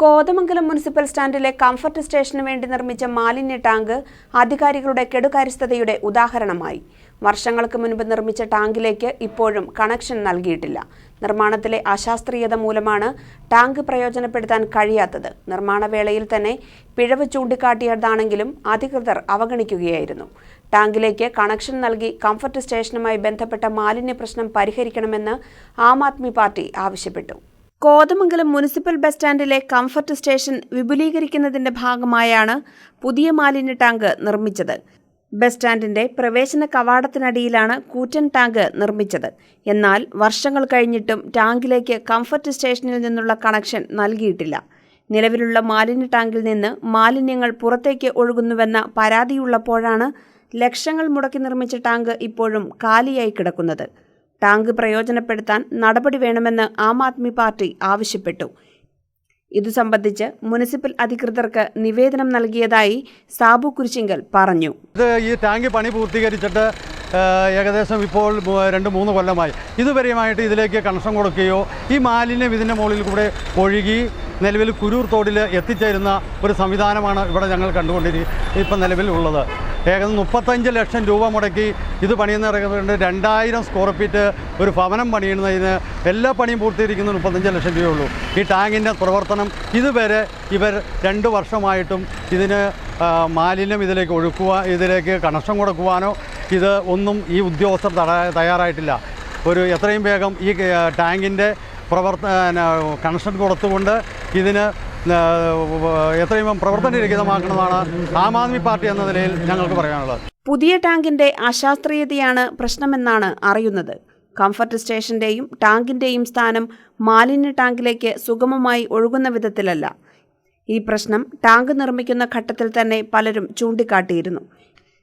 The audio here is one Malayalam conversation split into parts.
കോതമംഗലം മുനിസിപ്പൽ സ്റ്റാൻഡിലെ കംഫർട്ട് സ്റ്റേഷന് വേണ്ടി നിർമ്മിച്ച മാലിന്യ ടാങ്ക് അധികാരികളുടെ കെടുകാര്യസ്ഥതയുടെ ഉദാഹരണമായി. വർഷങ്ങൾക്ക് മുൻപ് നിർമ്മിച്ച ടാങ്കിലേക്ക് ഇപ്പോഴും കണക്ഷൻ നൽകിയിട്ടില്ല. നിർമ്മാണത്തിലെ അശാസ്ത്രീയത മൂലമാണ് ടാങ്ക് പ്രയോജനപ്പെടുത്താൻ കഴിയാത്തത്. നിർമ്മാണവേളയിൽ തന്നെ പിഴവ് ചൂണ്ടിക്കാട്ടിയതാണെങ്കിലും അധികൃതർ അവഗണിക്കുകയായിരുന്നു. ടാങ്കിലേക്ക് കണക്ഷൻ നൽകി കംഫർട്ട് സ്റ്റേഷനുമായി ബന്ധപ്പെട്ട മാലിന്യ പ്രശ്നം പരിഹരിക്കണമെന്ന് ആം ആദ്മി പാർട്ടി ആവശ്യപ്പെട്ടു. കോതമംഗലം മുനിസിപ്പൽ ബസ് സ്റ്റാൻഡിലെ കംഫർട്ട് സ്റ്റേഷൻ വിപുലീകരിക്കുന്നതിന്റെ ഭാഗമായാണ് പുതിയ മാലിന്യ ടാങ്ക് നിർമ്മിച്ചത്. ബസ് സ്റ്റാൻഡിന്റെ പ്രവേശന കവാടത്തിനടിയിലാണ് കൂറ്റൻ ടാങ്ക് നിർമ്മിച്ചത്. എന്നാൽ വർഷങ്ങൾ കഴിഞ്ഞിട്ടും ടാങ്കിലേക്ക് കംഫർട്ട് സ്റ്റേഷനിൽ നിന്നുള്ള കണക്ഷൻ നൽകിയിട്ടില്ല. നിലവിലുള്ള മാലിന്യ ടാങ്കിൽ നിന്ന് മാലിന്യങ്ങൾ പുറത്തേക്ക് ഒഴുകുന്നുവെന്ന പരാതിയുള്ളപ്പോഴാണ് ലക്ഷങ്ങൾ മുടക്കി നിർമ്മിച്ച ടാങ്ക് ഇപ്പോഴും കാലിയായി കിടക്കുന്നത്. ടാങ്ക് പ്രയോജനപ്പെടുത്താൻ നടപടി വേണമെന്ന് ആം ആദ്മി പാർട്ടി ആവശ്യപ്പെട്ടു. ഇതു സംബന്ധിച്ച് മുനിസിപ്പൽ അധികൃതർക്ക് നിവേദനം നൽകിയതായി സാബു കുരിശിങ്കൽ പറഞ്ഞു. ഇത് ഈ ടാങ്ക് പണി പൂർത്തീകരിച്ചിട്ട് ഏകദേശം ഇപ്പോൾ രണ്ട് മൂന്ന് കൊല്ലമായി. ഇതുവരെയുമായിട്ട് ഇതിലേക്ക് കണക്ഷൻ കൊടുക്കുകയോ ഈ മാലിന്യം ഇതിന്റെ മുകളിൽ കൂടെ ഒഴുകി നിലവിൽ കുരൂർ തോടിൽ എത്തിച്ചേരുന്ന ഒരു സംവിധാനമാണ് ഇവിടെ ഞങ്ങൾ കണ്ടുകൊണ്ടിരി ഇപ്പം നിലവിൽ ഉള്ളത് ഏകദേശം മുപ്പത്തഞ്ച് ലക്ഷം രൂപ മുടക്കി ഇത് പണിയുന്ന രണ്ടായിരം സ്ക്വയർ ഫീറ്റ് ഒരു ഭവനം പണിയുന്നതിന് എല്ലാ പണിയും പൂർത്തീകരിക്കുന്നത് മുപ്പത്തഞ്ച് ലക്ഷം രൂപയുള്ളൂ. ഈ ടാങ്കിന്റെ പ്രവർത്തനം ഇതുവരെ ഇവർ രണ്ട് വർഷമായിട്ടും ഇതിന് മാലിന്യം ഇതിലേക്ക് ഒഴുക്കുക ഇതിലേക്ക് കണക്ഷൻ കൊടുക്കുവാനോ ഇത് ഒന്നും ഈ ഉദ്യോഗസ്ഥർ തയ്യാറായിട്ടില്ല. ഒരു എത്രയും വേഗം ഈ ടാങ്കിന്റെ പ്രവർത്തന കണക്ഷൻ കൊടുത്തുകൊണ്ട് ഇതിന് എത്രയും പ്രവർത്തന പ്രവർത്തനരഹിതമാക്കണമെന്നാണ് ആം ആദ്മി പാർട്ടി എന്ന നിലയിൽ ഞങ്ങൾക്ക് പറയാനുള്ളത്. പുതിയ ടാങ്കിന്റെ അശാസ്ത്രീയതയാണ് പ്രശ്നമെന്നാണ് അറിയുന്നത്. കംഫർട്ട് സ്റ്റേഷന്റെയും ടാങ്കിന്റെയും സ്ഥാനം മാലിന്യ ടാങ്കിലേക്ക് സുഗമമായി ഒഴുകുന്ന വിധത്തിലല്ല. ഈ പ്രശ്നം ടാങ്ക് നിർമ്മിക്കുന്ന ഘട്ടത്തിൽ തന്നെ പലരും ചൂണ്ടിക്കാട്ടിയിരുന്നു.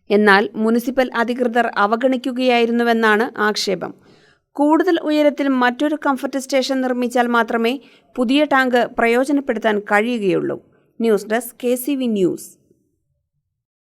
എന്നാൽ മുനിസിപ്പൽ അധികൃതർ അവഗണിക്കുകയായിരുന്നുവെന്നാണ് ആക്ഷേപം. കൂടുതൽ ഉയരത്തിൽ മറ്റൊരു കംഫർട്ട് സ്റ്റേഷൻ നിർമ്മിച്ചാൽ മാത്രമേ പുതിയ ടാങ്ക് പ്രയോജനപ്പെടുത്താൻ കഴിയുകയുള്ളൂ. News desk K news.